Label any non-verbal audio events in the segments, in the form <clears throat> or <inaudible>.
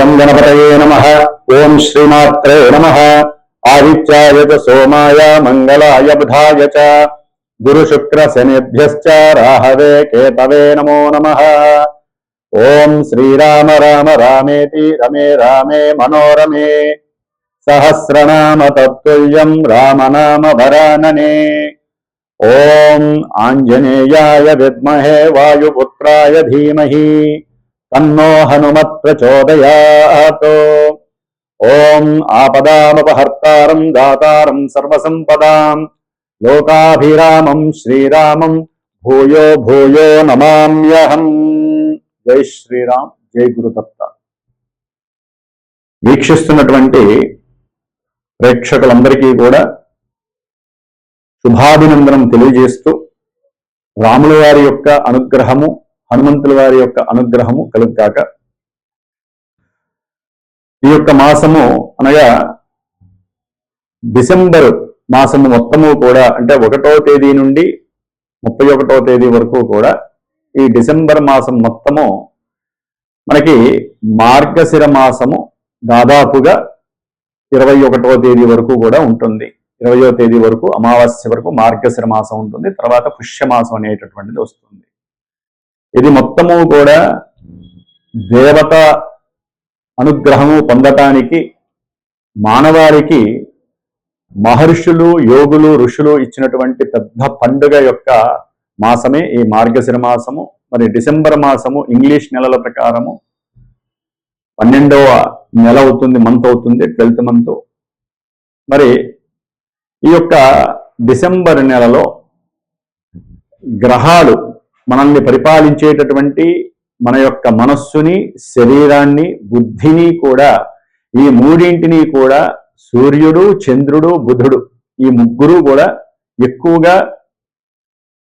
గం గణపతయే నమ. ఓం శ్రీమాత్రే నమ. ఆదిత్యాయ చ సోమాయ మంగళాయ బుధాయ చ. గురు శుక్ర శనిభ్యశ్చ రాహవే కేతవే నమో నమ. ఓం శ్రీరామ రామ రామేతి రమే రామే మనోరమే. సహస్రనామ తత్తుల్యం రామనామ వరాననే. ఓం ఆంజనేయాయ విద్మహే వాయుపుత్రాయ ధీమహి. తన్నో హనుమత్ ప్రచోదయాత్. ఓం ఆపదామపహర్తారం దాతారం సర్వసంపదాం. లోకాభిరామం శ్రీరామం భూయో భూయో నమామ్యహం. జై శ్రీరామ్ జై గురుదత్త వీక్షిస్తున్నటువంటి ప్రేక్షకులందరికీ కూడా శుభాభినందనం తెలియజేస్తూ రాముల వారి యొక్క అనుగ్రహము హనుమంతుల వారి యొక్క అనుగ్రహము కలుగ్గాక. ఈ యొక్క మాసము అనగా డిసెంబర్ మాసము మొత్తము కూడా అంటే ఒకటో తేదీ నుండి ముప్పై ఒకటో తేదీ వరకు కూడా ఈ డిసెంబర్ మాసం మొత్తము మనకి మార్గశిర మాసము దాదాపుగా ఇరవై ఒకటో తేదీ వరకు కూడా ఉంటుంది. ఇరవయో తేదీ వరకు అమావాస్య వరకు మార్గశిర మాసం ఉంటుంది. తర్వాత పుష్యమాసం అనేటటువంటిది వస్తుంది. ఇది మొత్తము కూడా దేవత అనుగ్రహము పొందటానికి మానవారికి మహర్షులు యోగులు ఋషులు ఇచ్చినటువంటి పెద్ద పండుగ యొక్క మాసమే ఈ మార్గశిర మాసము మరి డిసెంబర్ మాసము ఇంగ్లీష్ నెలల ప్రకారము పన్నెండవ నెల అవుతుంది మంత్ అవుతుంది ట్వెల్త్ మంత్. మరి ఈ యొక్క డిసెంబర్ నెలలో గ్రహాలు మనల్ని పరిపాలించేటటువంటి మన యొక్క మనస్సుని శరీరాన్ని బుద్ధిని కూడా ఈ మూడింటిని కూడా సూర్యుడు చంద్రుడు బుధుడు ఈ ముగ్గురు కూడా ఎక్కువగా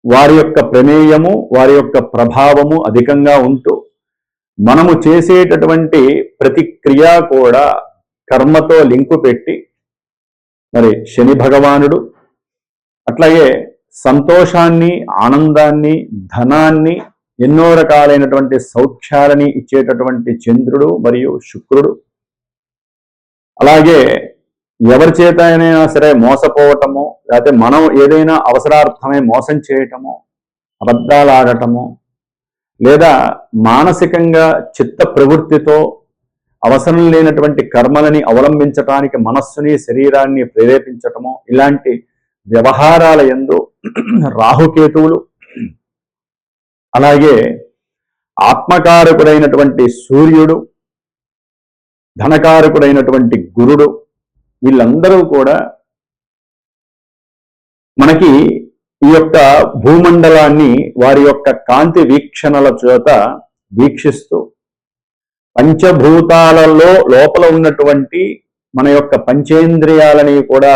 వారి యొక్క ప్రమేయము వారి యొక్క ప్రభావము అధికంగా ఉంటూ మనము చేసేటటువంటి ప్రతిక్రియ కూడా కర్మతో లింకు పెట్టి మరి శని భగవానుడు అట్లాగే సంతోషాన్ని ఆనందాన్ని ధనాన్ని ఎన్నో రకాలైనటువంటి సౌఖ్యాలని ఇచ్చేటటువంటి చంద్రుడు మరియు శుక్రుడు. అలాగే ఎవరి చేత అయినా సరే మోసపోవటము లేకపోతే మనం ఏదైనా అవసరార్థమై మోసం చేయటము అబద్ధాలు ఆడటము లేదా మానసికంగా చిత్త ప్రవృత్తితో అవసరం లేనటువంటి కర్మలని అవలంబించటానికి మనస్సుని శరీరాన్ని ప్రేరేపించటము ఇలాంటి వ్యవహారాల ఎందు రాహుకేతువులు. అలాగే ఆత్మకారకుడైనటువంటి సూర్యుడు ధనకారకుడైనటువంటి గురుడు వీళ్ళందరూ కూడా మనకి ఈ యొక్క భూమండలాన్ని వారి యొక్క కాంతి వీక్షణల చేత వీక్షిస్తూ పంచభూతాలలో లోపల ఉన్నటువంటి మన యొక్క పంచేంద్రియాలని కూడా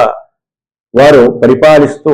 వారు పరిపాలిస్తూ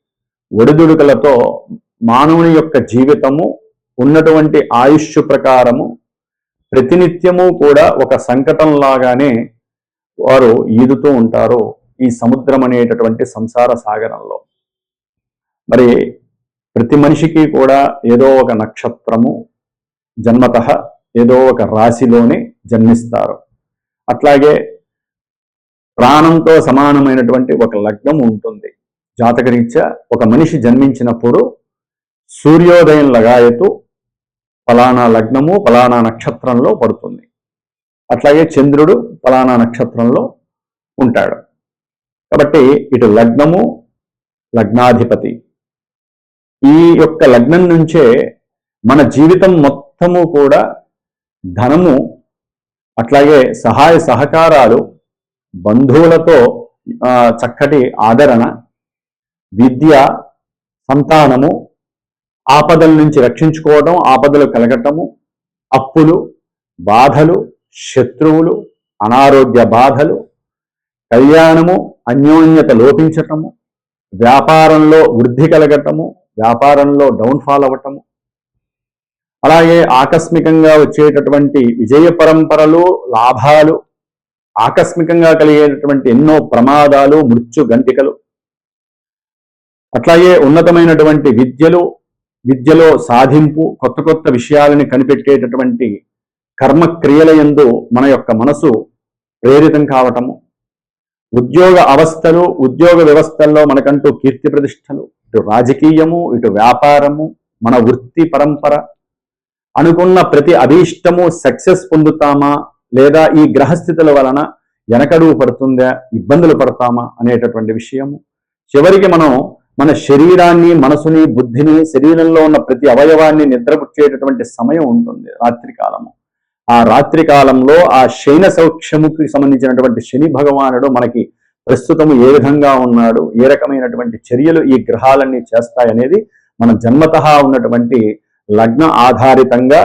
ఒడిదుడుకలతో మానవుని యొక్క జీవితము ఉన్నటువంటి ఆయుష్ ప్రకారము ప్రతినిత్యము కూడా ఒక సంకటం లాగానే వారు ఈదుతూ ఉంటారు ఈ సముద్రం అనేటటువంటి సంసార సాగరంలో. మరి ప్రతి మనిషికి కూడా ఏదో ఒక నక్షత్రము జన్మత ఏదో ఒక రాశిలోనే జన్మిస్తారు. అట్లాగే ప్రాణంతో సమానమైనటువంటి ఒక లగ్నం ఉంటుంది. జాతకరీత్యా ఒక మనిషి జన్మించినప్పుడు సూర్యోదయం లగాయతు ఫలానా లగ్నము ఫలానా నక్షత్రంలో పడుతుంది. అట్లాగే చంద్రుడు ఫలానా నక్షత్రంలో ఉంటాడు. కాబట్టి ఇటు లగ్నము లగ్నాధిపతి. ఈ యొక్క లగ్నం నుంచే మన జీవితం మొత్తము కూడా ధనము అట్లాగే సహాయ సహకారాలు బంధువులతో చక్కటి ఆదరణ విద్య సంతానము ఆపదల నుంచి రక్షించుకోవడం ఆపదలు కలగటము అప్పులు బాధలు శత్రువులు అనారోగ్య బాధలు కళ్యాణము అన్యోన్యత లోపించటము వ్యాపారంలో వృద్ధి కలగటము వ్యాపారంలో డౌన్ఫాల్ అవ్వటము. అలాగే ఆకస్మికంగా వచ్చేటటువంటి విజయ పరంపరలు లాభాలు ఆకస్మికంగా కలిగేటటువంటి ఎన్నో ప్రమాదాలు మృత్యు గంటికలు. అట్లాగే ఉన్నతమైనటువంటి విద్యలు విద్యలో సాధింపు కొత్త కొత్త విషయాలని కనిపెట్టేటటువంటి కర్మక్రియల ఎందు మన యొక్క మనసు ప్రేరితం కావటము. ఉద్యోగ అవస్థలు ఉద్యోగ వ్యవస్థల్లో మనకంటూ కీర్తి ప్రతిష్టలు. ఇటు రాజకీయము ఇటు వ్యాపారము మన వృత్తి పరంపర. అనుకున్న ప్రతి అభీష్టము సక్సెస్ పొందుతామా? లేదా ఈ గ్రహస్థితుల వలన వెనకడుగు పడుతుందా? ఇబ్బందులు పడతామా? అనేటటువంటి విషయము. చివరికి మనం మన శరీరాన్ని మనసుని బుద్ధిని శరీరంలో ఉన్న ప్రతి అవయవాన్ని నిద్రపుచ్చేటటువంటి సమయం ఉంటుంది రాత్రి కాలము. ఆ రాత్రి కాలంలో ఆ శయన సౌఖ్యముకి సంబంధించినటువంటి శని భగవానుడు మనకి ప్రస్తుతము ఏ విధంగా ఉన్నాడు ఏ రకమైనటువంటి చర్యలు ఈ గ్రహాలన్నీ చేస్తాయనేది మన జన్మత ఉన్నటువంటి లగ్న ఆధారితంగా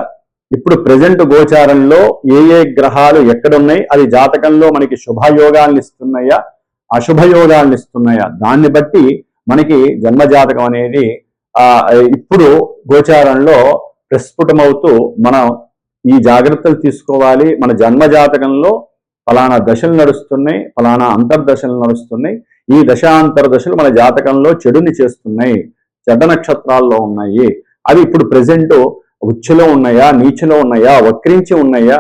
ఇప్పుడు ప్రజెంట్ గోచారంలో ఏ ఏ గ్రహాలు ఎక్కడున్నాయి అది జాతకంలో మనకి శుభయోగాలను ఇస్తున్నాయా అశుభయోగాలను ఇస్తున్నాయా దాన్ని బట్టి మనకి జన్మజాతకం అనేది ఆ ఇప్పుడు గోచారంలో ప్రస్ఫుటమవుతూ మనం ఈ జాగ్రత్తలు తీసుకోవాలి. మన జన్మజాతకంలో ఫలానా దశలు నడుస్తున్నాయి ఫలానా అంతర్దశలు నడుస్తున్నాయి. ఈ దశాంతర దశలు మన జాతకంలో చెడుని చేస్తున్నాయి చెడ్డ నక్షత్రాల్లో ఉన్నాయి. అవి ఇప్పుడు ప్రజెంట్ ఉచ్చులో ఉన్నాయా నీచులో ఉన్నాయా వక్రించి ఉన్నాయా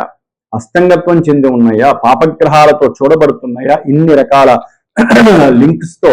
అస్తంగత్వం చెంది ఉన్నాయా పాపగ్రహాలతో చూడబడుతున్నాయా ఇన్ని రకాల <clears throat> లింక్స్తో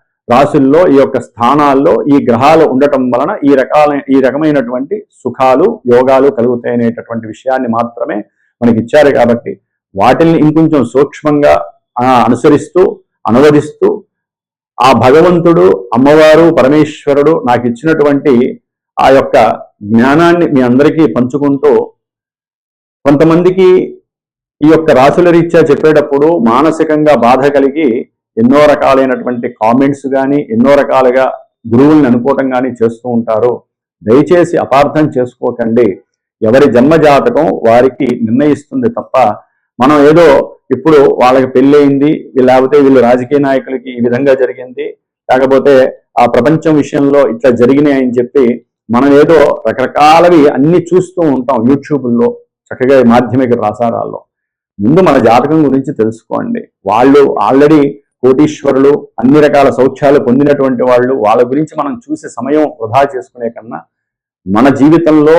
రాశుల్లో ఈ యొక్క స్థానాల్లో ఈ గ్రహాలు ఉండటం వలన ఈ రకాల ఈ రకమైనటువంటి సుఖాలు యోగాలు కలుగుతాయనేటటువంటి విషయాన్ని మాత్రమే మనకి ఇచ్చారు కాబట్టి వాటిని ఇంకొంచెం సూక్ష్మంగా అనుసరిస్తూ అనువదిస్తూ ఆ భగవంతుడు అమ్మవారు పరమేశ్వరుడు నాకు ఇచ్చినటువంటి ఆ యొక్క జ్ఞానాన్ని మీ అందరికీ పంచుకుంటూ కొంతమందికి ఈ యొక్క రాసుల రీత్యా చెప్పేటప్పుడు మానసికంగా బాధ కలిగి ఎన్నో రకాలైనటువంటి కామెంట్స్ కానీ ఎన్నో రకాలుగా గురువుల్ని అనుకోవటం కానీ చేస్తూ ఉంటారు దయచేసి అపార్థం చేసుకోకండి. ఎవరి జన్మ జాతకం వారికి నిర్ణయిస్తుంది తప్ప మనం ఏదో ఇప్పుడు వాళ్ళకి పెళ్ళయింది లేకపోతే వీళ్ళు రాజకీయ నాయకులకి ఈ విధంగా జరిగింది లేకపోతే ఆ ప్రపంచం విషయంలో ఇట్లా జరిగినాయి అని చెప్పి మనం ఏదో రకరకాలవి అన్ని చూస్తూ ఉంటాం యూట్యూబ్లో చక్కగా మాధ్యమిక ప్రసారాల్లో. ముందు మన జాతకం గురించి తెలుసుకోండి. వాళ్ళు ఆల్రెడీ కోటీశ్వరులు అన్ని రకాల సౌఖ్యాలు పొందినటువంటి వాళ్ళు వాళ్ళ గురించి మనం చూసే సమయం వృధా చేసుకునే కన్నా మన జీవితంలో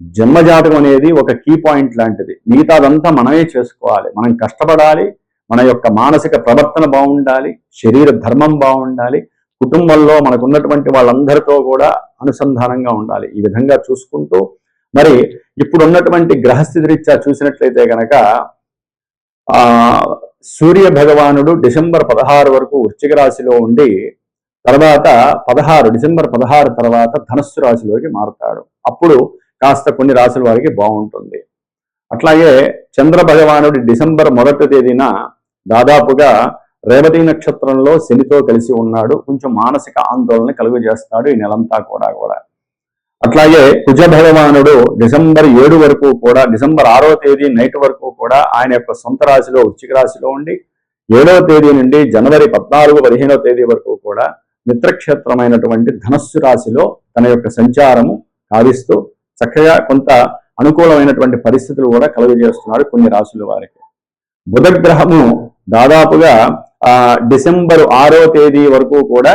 జన్మజాతకం అనేది ఒక కీ పాయింట్ లాంటిది. మిగతాదంతా మనమే చేసుకోవాలి. మనం కష్టపడాలి. మన యొక్క మానసిక ప్రవర్తన బాగుండాలి. శరీర ధర్మం బాగుండాలి. కుటుంబంలో మనకున్నటువంటి వాళ్ళందరితో కూడా అనుసంధానంగా ఉండాలి. ఈ విధంగా చూసుకుంటూ మరి ఇప్పుడు ఉన్నటువంటి గ్రహస్థితి రీత్యా చూసినట్లయితే కనుక ఆ సూర్య భగవానుడు డిసెంబర్ పదహారు వరకు వృశ్చిక రాశిలో ఉండి తర్వాత పదహారు డిసెంబర్ పదహారు తర్వాత ధనస్సు రాశిలోకి మారుతాడు. అప్పుడు కాస్త కొన్ని రాశుల వారికి బాగుంటుంది. అట్లాగే చంద్ర భగవానుడి డిసెంబర్ మొదటి తేదీన దాదాపుగా రేవతి నక్షత్రంలో శనితో కలిసి ఉన్నాడు. కొంచెం మానసిక ఆందోళన కలుగజేస్తాడు ఈ నెలంతా కూడా కూడా. అట్లాగే కుజ భగవానుడు డిసెంబర్ ఏడు వరకు కూడా డిసెంబర్ ఆరో తేదీ నైట్ వరకు కూడా ఆయన యొక్క సొంత రాశిలో వృచ్చిక రాశిలో ఉండి ఏడవ తేదీ నుండి జనవరి పద్నాలుగు పదిహేనవ తేదీ వరకు కూడా మిత్రక్షేత్రమైనటువంటి ధనస్సు రాశిలో తన యొక్క సంచారము కావిస్తూ చక్కగా కొంత అనుకూలమైనటువంటి పరిస్థితులు కూడా కలుగజేస్తున్నాడు కొన్ని రాశుల వారికి. బుధగ్రహము దాదాపుగా ఆ డిసెంబర్ ఆరో తేదీ వరకు కూడా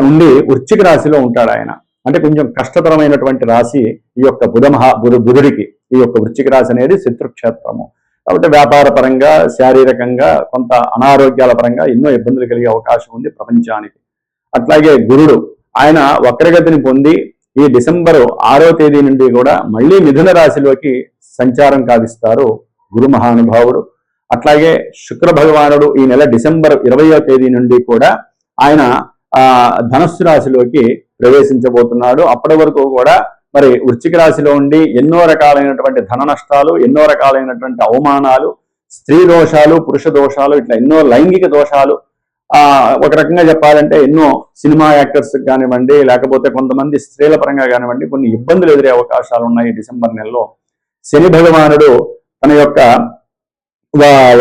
ఉండి వృచ్చిక రాశిలో ఉంటాడు ఆయన. అంటే కొంచెం కష్టతరమైనటువంటి రాశి ఈ యొక్క బుధ మహా బుధ బుధుడికి ఈ యొక్క వృచ్చిక రాశి అనేది శత్రుక్షేత్రము. కాబట్టి వ్యాపార పరంగా శారీరకంగా కొంత అనారోగ్యాల పరంగా ఎన్నో ఇబ్బందులు కలిగే అవకాశం ఉంది ప్రపంచానికి. అట్లాగే గురుడు ఆయన వక్రగతిని పొంది ఈ డిసెంబర్ ఆరో తేదీ నుండి కూడా మళ్ళీ మిథున రాశిలోకి సంచారం కావిస్తారు గురు మహానుభావుడు. అట్లాగే శుక్ర భగవానుడు ఈ నెల డిసెంబర్ ఇరవయో తేదీ నుండి కూడా ఆయన ఆ ధనస్సు రాశిలోకి ప్రవేశించబోతున్నాడు. అప్పటి వరకు కూడా మరి వృశ్చిక రాశిలో ఉండి ఎన్నో రకాలైనటువంటి ధన నష్టాలు ఎన్నో రకాలైనటువంటి అవమానాలు స్త్రీ దోషాలు పురుష దోషాలు ఇట్లా ఎన్నో లైంగిక దోషాలు. ఆ ఒక రకంగా చెప్పాలంటే ఎన్నో సినిమా యాక్టర్స్ కానివ్వండి లేకపోతే కొంతమంది స్త్రీల పరంగా కానివ్వండి కొన్ని ఇబ్బందులు ఎదురే అవకాశాలు ఉన్నాయి డిసెంబర్ నెలలో. శని భగవానుడు తన యొక్క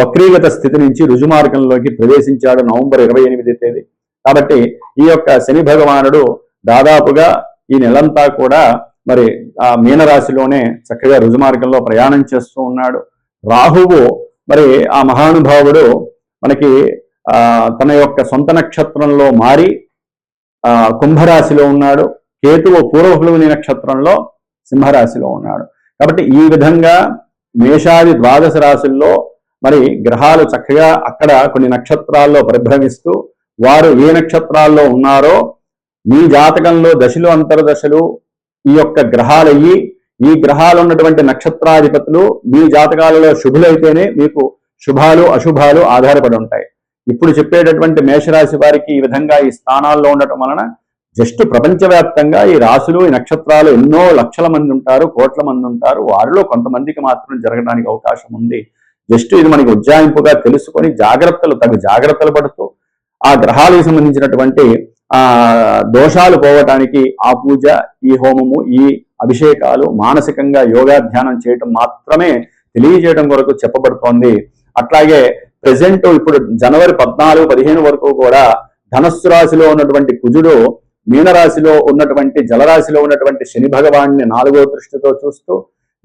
వక్రీగత స్థితి నుంచి రుజుమార్గంలోకి ప్రవేశించాడు నవంబర్ ఇరవై ఎనిమిది తేదీ. కాబట్టి ఈ యొక్క శని భగవానుడు దాదాపుగా ఈ నెలంతా కూడా మరి ఆ మీనరాశిలోనే చక్కగా రుజుమార్గంలో ప్రయాణం చేస్తూ ఉన్నాడు. రాహువు మరి ఆ మహానుభావుడు మనకి ఆ తన యొక్క సొంత నక్షత్రంలో మారి ఆ కుంభరాశిలో ఉన్నాడు. కేతువు పూర్వహులుని నక్షత్రంలో సింహరాశిలో ఉన్నాడు. కాబట్టి ఈ విధంగా మేషాది ద్వాదశ రాశుల్లో మరి గ్రహాలు చక్కగా అక్కడ కొన్ని నక్షత్రాల్లో పరిభ్రమిస్తూ వారు ఏ నక్షత్రాల్లో ఉన్నారో మీ జాతకంలో దశలు అంతర్దశలు ఈ యొక్క గ్రహాలయ్యి ఈ గ్రహాలు ఉన్నటువంటి నక్షత్రాధిపతులు మీ జాతకాలలో శుభులైతేనే మీకు శుభాలు అశుభాలు ఆధారపడి ఉంటాయి. ఇప్పుడు చెప్పేటటువంటి మేషరాశి వారికి ఈ విధంగా ఈ స్థానాల్లో ఉండటం వలన జస్ట్ ప్రపంచవ్యాప్తంగా ఈ రాశులు ఈ నక్షత్రాలు ఎన్నో లక్షల మంది ఉంటారు కోట్ల మంది ఉంటారు. వారిలో కొంతమందికి మాత్రం జరగడానికి అవకాశం ఉంది. జస్ట్ ఇది మనకి ఉజ్జాయింపుగా తెలుసుకొని జాగ్రత్తలు తగు జాగ్రత్తలు పడుతూ ఆ గ్రహాలకు సంబంధించినటువంటి ఆ దోషాలు పోవటానికి ఆ పూజ ఈ హోమము ఈ అభిషేకాలు మానసికంగా యోగాధ్యానం చేయటం మాత్రమే తెలియజేయడం కొరకు చెప్పబడుతోంది. అట్లాగే ప్రజెంట్ ఇప్పుడు జనవరి పద్నాలుగు పదిహేను వరకు కూడా ధనస్సు రాశిలో ఉన్నటువంటి కుజుడు మీనరాశిలో ఉన్నటువంటి జలరాశిలో ఉన్నటువంటి శని భగవాన్ని నాలుగో దృష్టితో చూస్తూ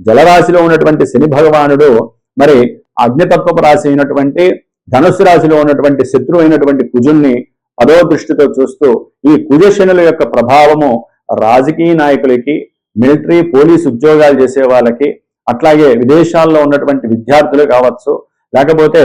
జలరాశిలో ఉన్నటువంటి శని భగవానుడు మరి అగ్నితత్వపు రాశి అయినటువంటి ధనుసు రాశిలో ఉన్నటువంటి శత్రువు అయినటువంటి కుజుణ్ణి అదో దృష్టితో చూస్తూ ఈ కుజశనుల యొక్క ప్రభావము రాజకీయ నాయకులకి మిలిటరీ పోలీస్ ఉద్యోగాలు చేసే వాళ్ళకి అట్లాగే విదేశాల్లో ఉన్నటువంటి విద్యార్థులు కావచ్చు లేకపోతే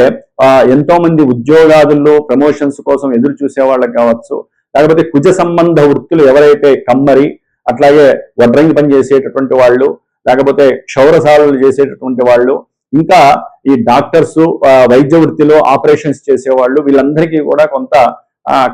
ఎంతో మంది ఉద్యోగాదుల్లో ప్రమోషన్స్ కోసం ఎదురు చూసే వాళ్ళకి కావచ్చు లేకపోతే కుజ సంబంధ వృత్తులు ఎవరైతే కమ్మరి అట్లాగే వడ్రంగి పని చేసేటటువంటి వాళ్ళు లేకపోతే క్షౌరసాలు చేసేటటువంటి వాళ్ళు ఇంకా ఈ డాక్టర్స్ వైద్య వృత్తిలో ఆపరేషన్స్ చేసేవాళ్ళు వీళ్ళందరికీ కూడా కొంత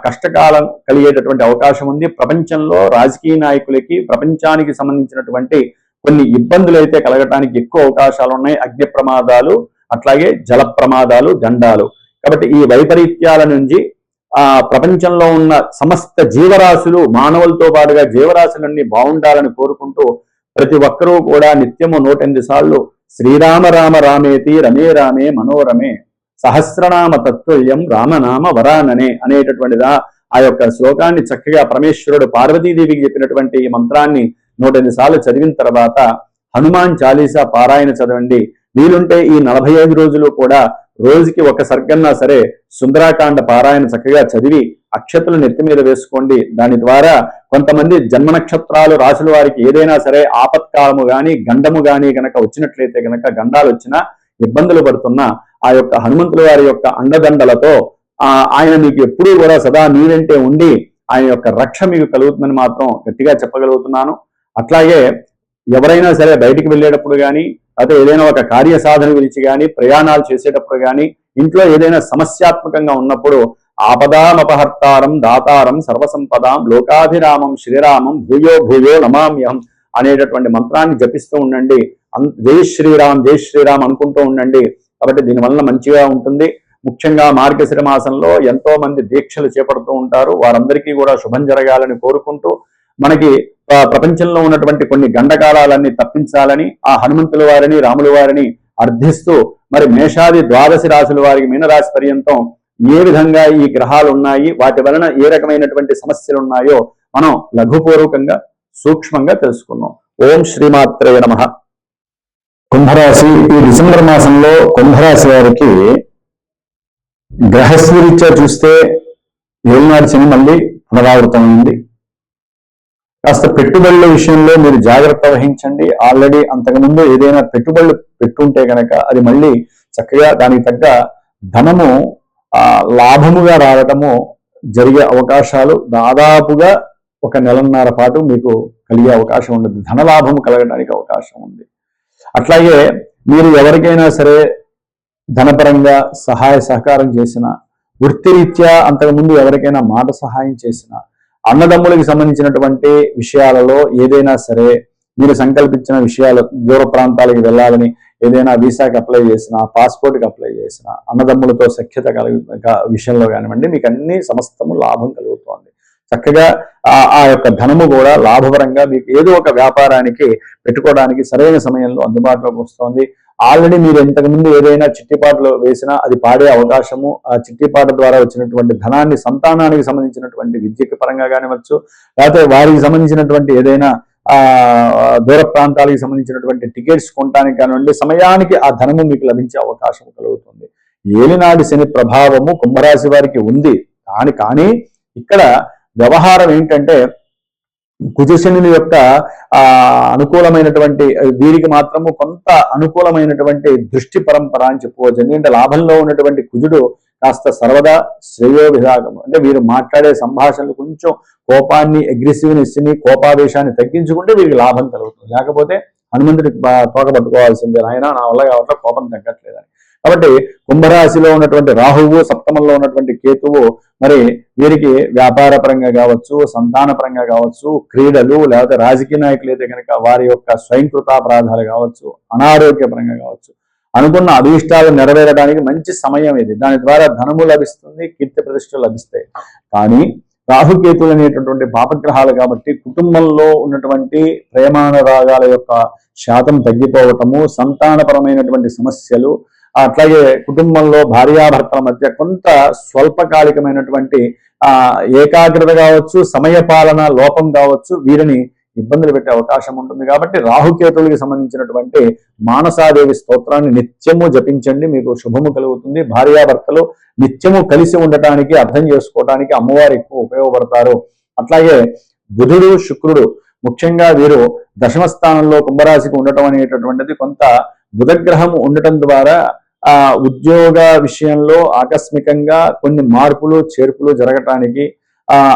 కష్టకాలం కలిగేటటువంటి అవకాశం ఉంది. ప్రపంచంలో రాజకీయ నాయకులకి ప్రపంచానికి సంబంధించినటువంటి కొన్ని ఇబ్బందులు అయితే కలగటానికి ఎక్కువ అవకాశాలు ఉన్నాయి. అగ్ని ప్రమాదాలు అట్లాగే జల ప్రమాదాలు గండాలు. కాబట్టి ఈ వైపరీత్యాల నుంచి ఆ ప్రపంచంలో ఉన్న సమస్త జీవరాశులు మానవులతో పాటుగా జీవరాశులన్నీ బాగుండాలని కోరుకుంటూ ప్రతి ఒక్కరూ కూడా నిత్యము నూటెనిమిది సార్లు శ్రీరామ రామ రామేతి రమే రామే మనోరమే సహస్రనామ తత్వల్యం రామనామ వరాననే అనేటటువంటిదా ఆ యొక్క శ్లోకాన్ని చక్కగా పరమేశ్వరుడు పార్వతీదేవికి చెప్పినటువంటి ఈ మంత్రాన్ని నూట సార్లు చదివిన తర్వాత హనుమాన్ చాలీసా పారాయణ చదవండి. వీలుంటే ఈ నలభై ఐదు రోజులు కూడా రోజుకి ఒక సర్గన్నా సరే సుందరాకాండ పారాయణ చక్కగా చదివి అక్షతలు నెత్తి మీద వేసుకోండి. దాని ద్వారా కొంతమంది జన్మ నక్షత్రాలు రాసుల వారికి ఏదైనా సరే ఆపత్కాలము గాని గండము గాని గనక వచ్చినట్లయితే గనక గండాలు వచ్చినా ఇబ్బందులు పడుతున్నా ఆ యొక్క హనుమంతుల వారి యొక్క అండదండలతో ఆ ఆయన మీకు ఎప్పుడూ కూడా సదా మీరంటే ఉండి ఆయన యొక్క రక్ష మీకు కలుగుతుందని మాత్రం గట్టిగా చెప్పగలుగుతున్నాను. అట్లాగే ఎవరైనా సరే బయటికి వెళ్ళేటప్పుడు కానీ అయితే ఏదైనా ఒక కార్య సాధన గురించి కానీ ప్రయాణాలు చేసేటప్పుడు కానీ ఇంట్లో ఏదైనా సమస్యాత్మకంగా ఉన్నప్పుడు ఆపదామపహర్తారం దాతారం సర్వసంపదాం లోకాభిరామం శ్రీరామం భూయో భూయో నమామ్యం అనేటటువంటి మంత్రాన్ని జపిస్తూ ఉండండి. జై శ్రీరామ్ జై శ్రీరామ్ అనుకుంటూ ఉండండి. కాబట్టి దీనివల్ల మంచిగా ఉంటుంది. ముఖ్యంగా మార్గశిర మాసంలో ఎంతో మంది దీక్షలు చేపడుతూ ఉంటారు. వారందరికీ కూడా శుభం జరగాలని కోరుకుంటూ మనకి ప్రపంచంలో ఉన్నటువంటి కొన్ని గండకాలాలన్నీ తప్పించాలని ఆ హనుమంతుల వారిని రాముల వారిని అర్థిస్తూ మరి మేషాది ద్వాదశి రాశుల వారికి మీనరాశి పర్యంతం ఏ విధంగా ఈ గ్రహాలు ఉన్నాయి వాటి వలన ఏ రకమైనటువంటి సమస్యలు ఉన్నాయో మనం లఘుపూర్వకంగా సూక్ష్మంగా తెలుసుకున్నాం. ఓం శ్రీమాత్రయ నమ. కుంభరాశి ఈ డిసెంబర్ మాసంలో కుంభరాశి వారికి గ్రహస్థిరీత్యా చూస్తే ఏలినాడు శని మళ్ళీ పునరావృతమైంది కాస్త పెట్టుబడుల విషయంలో మీరు జాగ్రత్త వహించండి. ఆల్రెడీ అంతకుముందు ఏదైనా పెట్టుబడులు పెట్టుంటే కనుక అది మళ్ళీ చక్కగా దానికి తగ్గ ధనము లాభముగా రావటము జరిగే అవకాశాలు దాదాపుగా ఒక నెలన్నర పాటు మీకు కలిగే అవకాశం ఉండదు ధనలాభం కలగడానికి అవకాశం ఉంది. అట్లాగే మీరు ఎవరికైనా సరే ధనపరంగా సహాయ సహకారం చేసిన వృత్తిరీత్యా అంతకుముందు ఎవరికైనా మాట సహాయం చేసిన అన్నదమ్ములకి సంబంధించినటువంటి విషయాలలో ఏదైనా సరే మీరు సంకల్పించిన విషయాలు దూర ప్రాంతాలకు వెళ్ళాలని ఏదైనా వీసాకి అప్లై చేసినా పాస్పోర్ట్కి అప్లై చేసినా అన్నదమ్ములతో సఖ్యత కలిగి విషయంలో కానివ్వండి మీకు అన్ని సమస్తము లాభం కలుగుతోంది. చక్కగా ఆ యొక్క ధనము కూడా లాభపరంగా మీకు ఏదో ఒక వ్యాపారానికి పెట్టుకోవడానికి సరైన సమయంలో అందుబాటులోకి వస్తోంది. ఆల్రెడీ మీరు ఇంతకుముందు ఏదైనా చిట్టిపాట్లు వేసినా అది పాడే అవకాశము ఆ చిట్టిపాటు ద్వారా వచ్చినటువంటి ధనాన్ని సంతానానికి సంబంధించినటువంటి విద్యకి పరంగా కానివచ్చు లేకపోతే వారికి సంబంధించినటువంటి ఏదైనా దూర ప్రాంతాలకు సంబంధించినటువంటి టికెట్స్ కొనడానికి కానివ్వండి సమయానికి ఆ ధనము మీకు లభించే అవకాశం కలుగుతుంది. ఏలినాటి శని ప్రభావము కుంభరాశి వారికి ఉంది. కానీ కానీ ఇక్కడ వ్యవహారం ఏంటంటే కుజశనుల యొక్క ఆ అనుకూలమైనటువంటి వీరికి మాత్రము కొంత అనుకూలమైనటువంటి దృష్టి పరంపర అని చెప్పుకోవచ్చు ఎందుకంటే లాభంలో ఉన్నటువంటి కుజుడు కాస్త సర్వదా శ్రేయోభిరాగం. అంటే వీరు మాట్లాడే సంభాషణలు కొంచెం కోపాన్ని అగ్రెసివ్నెస్ని కోపావేశాన్ని తగ్గించుకుంటే వీరికి లాభం కలుగుతుంది. లేకపోతే హనుమంతుడికి తోకబట్టుకోవాల్సిందే తోక పట్టుకోవాల్సిందే ఆయన నా వల్ల కావట్లే కోపం తగ్గట్లేదని. కాబట్టి కుంభరాశిలో ఉన్నటువంటి రాహువు సప్తమంలో ఉన్నటువంటి కేతువు మరి వీరికి వ్యాపార పరంగా కావచ్చు సంతాన పరంగా కావచ్చు క్రీడలు లేకపోతే రాజకీయ నాయకులు అయితే కనుక వారి యొక్క స్వయంకృతాపరాధాలు కావచ్చు అనారోగ్యపరంగా కావచ్చు అనుకున్న అభీష్టాలు నెరవేరడానికి మంచి సమయం ఇది. దాని ద్వారా ధనము లభిస్తుంది కీర్తి ప్రతిష్టలు లభిస్తాయి. కానీ రాహుకేతులు అనేటటువంటి పాపగ్రహాలు కాబట్టి కుటుంబంలో ఉన్నటువంటి ప్రేమానురాగాల యొక్క శాతం తగ్గిపోవటము సంతానపరమైనటువంటి సమస్యలు అట్లాగే కుటుంబంలో భార్యాభర్తల మధ్య కొంత స్వల్పకాలికమైనటువంటి ఆ ఏకాగ్రత కావచ్చు సమయపాలన లోపం కావచ్చు వీరిని ఇబ్బందులు పెట్టే అవకాశం ఉంటుంది. కాబట్టి రాహుకేతువులకి సంబంధించినటువంటి మానసాదేవి స్తోత్రాన్ని నిత్యము జపించండి. మీకు శుభము కలుగుతుంది. భార్యాభర్తలు నిత్యము కలిసి ఉండటానికి అర్థం చేసుకోవటానికి అమ్మవారు ఎక్కువ ఉపయోగపడతారు. అట్లాగే బుధుడు శుక్రుడు ముఖ్యంగా వీరు దశమ స్థానంలో కుంభరాశికి ఉండటం అనేటటువంటిది కొంత బుధగ్రహం ఉండటం ద్వారా ఆ ఉద్యోగ విషయంలో ఆకస్మికంగా కొన్ని మార్పులు చేర్పులు జరగటానికి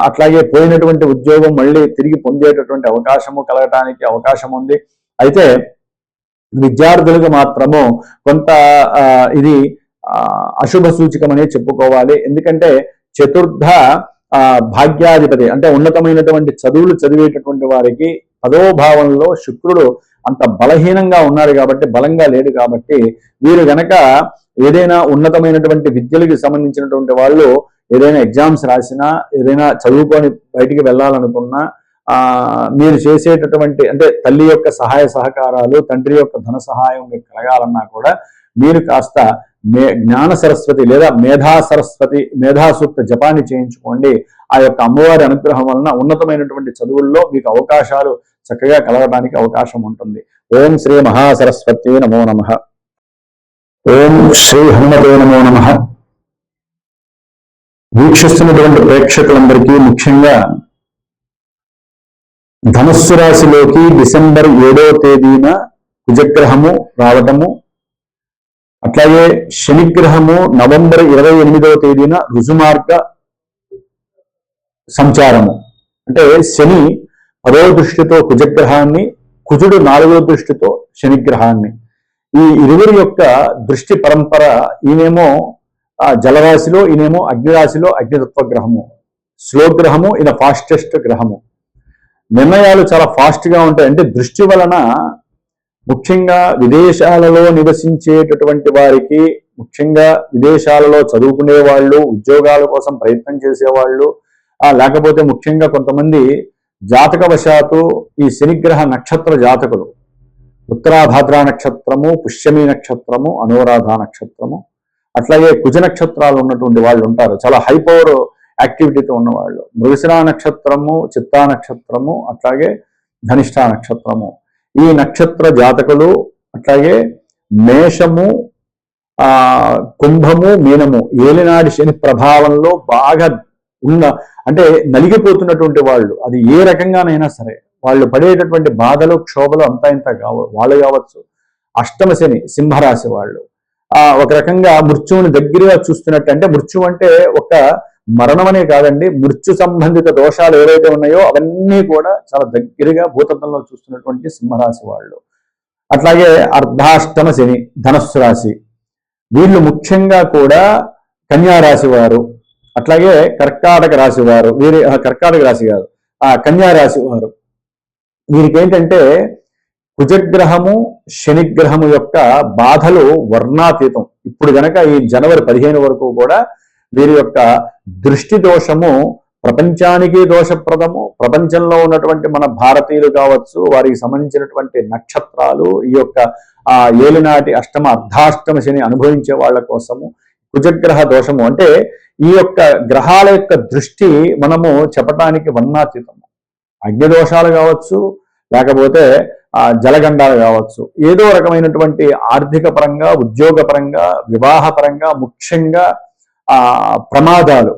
అట్లాగే పోయినటువంటి ఉద్యోగం మళ్ళీ తిరిగి పొందేటటువంటి అవకాశము కలగటానికి అవకాశం ఉంది. అయితే విద్యార్థులకు మాత్రము కొంత ఆ, ఇది ఆ, అశుభ సూచకమనే చెప్పుకోవాలి. ఎందుకంటే చతుర్థ ఆ, భాగ్యాధిపతి అంటే ఉన్నతమైనటువంటి చదువులు చదివేటటువంటి వారికి పదో భావంలో శుక్రుడు అంత బలహీనంగా ఉన్నాడు కాబట్టి బలంగా లేడు కాబట్టి వీరు గనక ఏదైనా ఉన్నతమైనటువంటి విద్యలకు సంబంధించినటువంటి వాళ్ళు ఏదైనా ఎగ్జామ్స్ రాసినా ఏదైనా చదువుకొని బయటికి వెళ్ళాలనుకున్నా మీరు చేసేటటువంటి అంటే తల్లి యొక్క సహాయ సహకారాలు తండ్రి యొక్క ధన సహాయం మీకు కలగాలన్నా కూడా మీరు కాస్త మే జ్ఞాన సరస్వతి లేదా మేధా సరస్వతి మేధాసూక్త జపాన్ని చేయించుకోండి. ఆ యొక్క అమ్మవారి అనుగ్రహం వలన ఉన్నతమైనటువంటి చదువుల్లో మీకు అవకాశాలు చక్కగా కలగడానికి అవకాశం ఉంటుంది. ఓం శ్రీ మహాసరస్వతి నమో నమ. ఓం శ్రీ హనుమతే నమో నమ. వీక్షిస్తున్నటువంటి ప్రేక్షకులందరికీ ముఖ్యంగా ధనుస్సు రాశిలోకి డిసెంబర్ ఏడవ తేదీన కుజగ్రహము రావటము అట్లాగే శనిగ్రహము నవంబర్ ఇరవై ఎనిమిదవ తేదీన రుజుమార్గ సంచారము. అంటే శని పదవ దృష్టితో కుజగ్రహాన్ని కుజుడు నాలుగవ దృష్టితో శనిగ్రహాన్ని. ఈ ఇరువురి యొక్క దృష్టి పరంపర ఈమెమో జలరాశిలో ఈయనేమో అగ్నిరాశిలో అగ్నితత్వ గ్రహము స్లో గ్రహము ఈయన ఫాస్టెస్ట్ గ్రహము. నిర్ణయాలు చాలా ఫాస్ట్గా ఉంటాయి. అంటే దృష్టి వలన ముఖ్యంగా విదేశాలలో నివసించేటటువంటి వారికి ముఖ్యంగా విదేశాలలో చదువుకునే వాళ్ళు ఉద్యోగాల కోసం ప్రయత్నం చేసేవాళ్ళు లేకపోతే ముఖ్యంగా కొంతమంది జాతకవశాత్తు ఈ శనిగ్రహ నక్షత్ర జాతకులు. ఉత్తరాభాద్ర నక్షత్రము పుష్యమి నక్షత్రము అనురాధ నక్షత్రము. అట్లాగే కుజ నక్షత్రాలు ఉన్నటువంటి వాళ్ళు ఉంటారు. చాలా హై పవర్ యాక్టివిటీతో ఉన్నవాళ్ళు. మృగశిరా నక్షత్రము చిత్తా నక్షత్రము అట్లాగే ధనిష్ట నక్షత్రము. ఈ నక్షత్ర జాతకులు అట్లాగే మేషము ఆ కుంభము మీనము ఏలినాడి శని ప్రభావంలో బాగా ఉన్న అంటే నలిగిపోతున్నటువంటి వాళ్ళు. అది ఏ రకంగానైనా సరే వాళ్ళు పడేటటువంటి బాధలు క్షోభలు అంతా ఇంత కావ వాళ్ళు కావచ్చు. అష్టమ శని సింహరాశి వాళ్ళు. ఆ ఒక రకంగా మృత్యువుని దగ్గరగా చూస్తున్నట్టు అంటే మృత్యు అంటే ఒక మరణం అనే కాదండి మృత్యు సంబంధిత దోషాలు ఏవైతే ఉన్నాయో అవన్నీ కూడా చాలా దగ్గరగా భూతత్వంలో చూస్తున్నటువంటి సింహరాశి వాళ్ళు. అట్లాగే అర్ధాష్టమ శని ధనస్సు రాశి వీళ్ళు ముఖ్యంగా కూడా కన్యారాశి వారు అట్లాగే కర్కాటక రాశి వారు వీరి ఆ, కర్కాటక రాశి కాదు ఆ కన్యారాశి వారు. వీరికి ఏంటంటే కుజగ్రహము శనిగ్రహము యొక్క బాధలు వర్ణాతీతం. ఇప్పుడు గనక ఈ జనవరి పదిహేను వరకు కూడా వీరి యొక్క దృష్టి దోషము ప్రపంచానికి దోషప్రదము ప్రపంచంలో ఉన్నటువంటి మన భారతీయులు కావచ్చు వారికి సంబంధించినటువంటి నక్షత్రాలు ఈ యొక్క ఆ ఏలినాటి అష్టమ అర్ధాష్టమ శని అనుభవించే వాళ్ళ కోసము కుజగ్రహ దోషము అంటే ఈ యొక్క గ్రహాల యొక్క దృష్టి మనము చెప్పటానికి వర్ణాతీతము. అగ్ని దోషాలు కావచ్చు లేకపోతే ఆ జలగండాలు కావచ్చు. ఏదో రకమైనటువంటి ఆర్థిక పరంగా ఉద్యోగ పరంగా వివాహ పరంగా ముఖ్యంగా ఆ ప్రమాదాలు.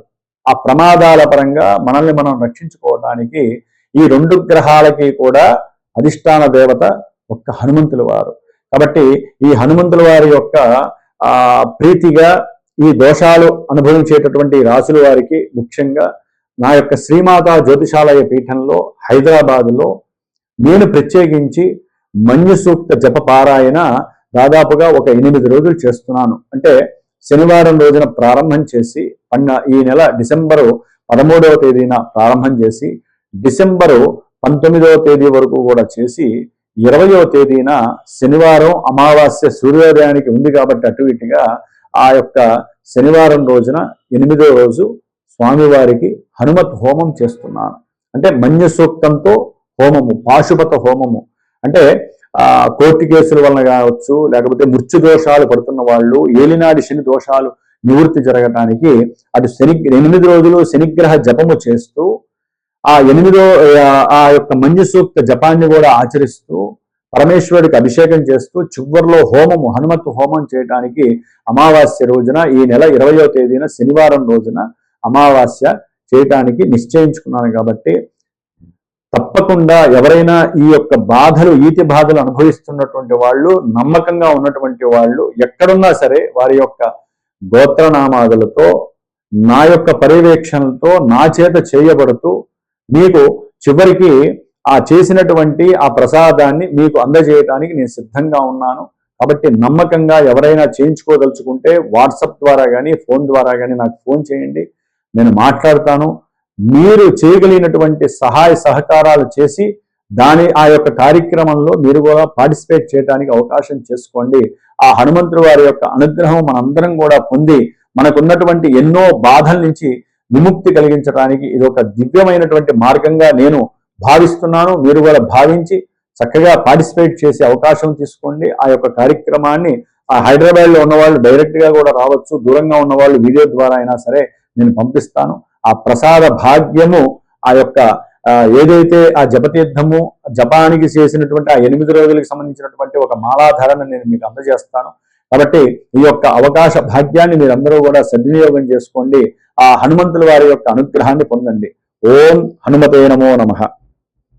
ఆ ప్రమాదాల పరంగా మనల్ని మనం రక్షించుకోవడానికి ఈ రెండు గ్రహాలకి కూడా అధిష్టాన దేవత ఒక్క హనుమంతుల వారు. కాబట్టి ఈ హనుమంతుల వారి యొక్క ఆ ప్రీతిగా ఈ దోషాలు అనుభవించేటటువంటి రాసుల వారికి ముఖ్యంగా నా యొక్క శ్రీమాత జ్యోతిషాలయ పీఠంలో హైదరాబాద్లో నేను ప్రత్యేకించి మన్యు సూక్త జప పారాయణ దాదాపుగా ఒక ఎనిమిది రోజులు చేస్తున్నాను. అంటే శనివారం రోజున ప్రారంభం చేసి పన్న ఈ నెల డిసెంబరు పదమూడవ తేదీన ప్రారంభం చేసి డిసెంబరు పంతొమ్మిదవ తేదీ వరకు కూడా చేసి ఇరవయవ తేదీన శనివారం అమావాస్య సూర్యోదయానికి ఉంది కాబట్టి అటు ఇటుగా ఆ యొక్క శనివారం రోజున ఎనిమిదో రోజు స్వామివారికి హనుమత్ హోమం చేస్తున్నాను. అంటే మన్య సూక్తంతో హోమము పాశుపత హోమము. అంటే కోర్టు కేసుల వలన కావచ్చు లేకపోతే మృత్యు దోషాలు పడుతున్న వాళ్ళు ఏలినాడి శని దోషాలు నివృత్తి జరగటానికి అటు శని ఎనిమిది రోజులు శనిగ్రహ జపము చేస్తూ ఆ ఎనిమిదో ఆ యొక్క మంజు సూక్త జపాన్ని కూడా ఆచరిస్తూ పరమేశ్వరుడికి అభిషేకం చేస్తూ చివరిలో హోమము హనుమత్ హోమం చేయడానికి అమావాస్య రోజున ఈ నెల ఇరవయో తేదీన శనివారం రోజున అమావాస్య చేయటానికి నిశ్చయించుకున్నాను కాబట్టి తప్పకుండా ఎవరైనా ఈ యొక్క బాధలు ఈతి బాధలు అనుభవిస్తున్నటువంటి వాళ్ళు నమ్మకంగా ఉన్నటువంటి వాళ్ళు ఎక్కడున్నా సరే వారి యొక్క గోత్రనామాదులతో నా యొక్క పర్యవేక్షణతో నా చేత చేయబడుతూ మీకు చివరికి ఆ చేసినటువంటి ఆ ప్రసాదాన్ని మీకు అందజేయడానికి నేను సిద్ధంగా ఉన్నాను. కాబట్టి నమ్మకంగా ఎవరైనా చేయించుకోదలుచుకుంటే వాట్సాప్ ద్వారా కానీ ఫోన్ ద్వారా కానీ నాకు ఫోన్ చేయండి. నేను మాట్లాడతాను. మీరు చేయగలిగినటువంటి సహాయ సహకారాలు చేసి దాని ఆ యొక్క కార్యక్రమంలో మీరు కూడా పార్టిసిపేట్ చేయడానికి అవకాశం చేసుకోండి. ఆ హనుమంతుడు వారి యొక్క అనుగ్రహం మనందరం కూడా పొంది మనకున్నటువంటి ఎన్నో బాధల నుంచి విముక్తి కలిగించడానికి ఇది ఒక దివ్యమైనటువంటి మార్గంగా నేను భావిస్తున్నాను. మీరు కూడా భావించి చక్కగా పార్టిసిపేట్ చేసే అవకాశం తీసుకోండి. ఆ యొక్క కార్యక్రమాన్ని ఆ హైదరాబాద్లో ఉన్న వాళ్ళు డైరెక్ట్గా కూడా రావచ్చు. దూరంగా ఉన్న వాళ్ళు వీడియో ద్వారా అయినా సరే నేను పంపిస్తాను. ఆ ప్రసాద భాగ్యము ఆ యొక్క ఏదైతే ఆ జపతీర్థము జపానికి చేసినటువంటి ఆ ఎనిమిది రోజులకు సంబంధించినటువంటి ఒక మాలాధారణ నేను మీకు అందజేస్తాను. కాబట్టి ఈ యొక్క అవకాశ భాగ్యాన్ని మీరందరూ కూడా సద్వినియోగం చేసుకోండి. ఆ హనుమంతుల వారి యొక్క అనుగ్రహాన్ని పొందండి. ఓం హనుమతే నమో నమః.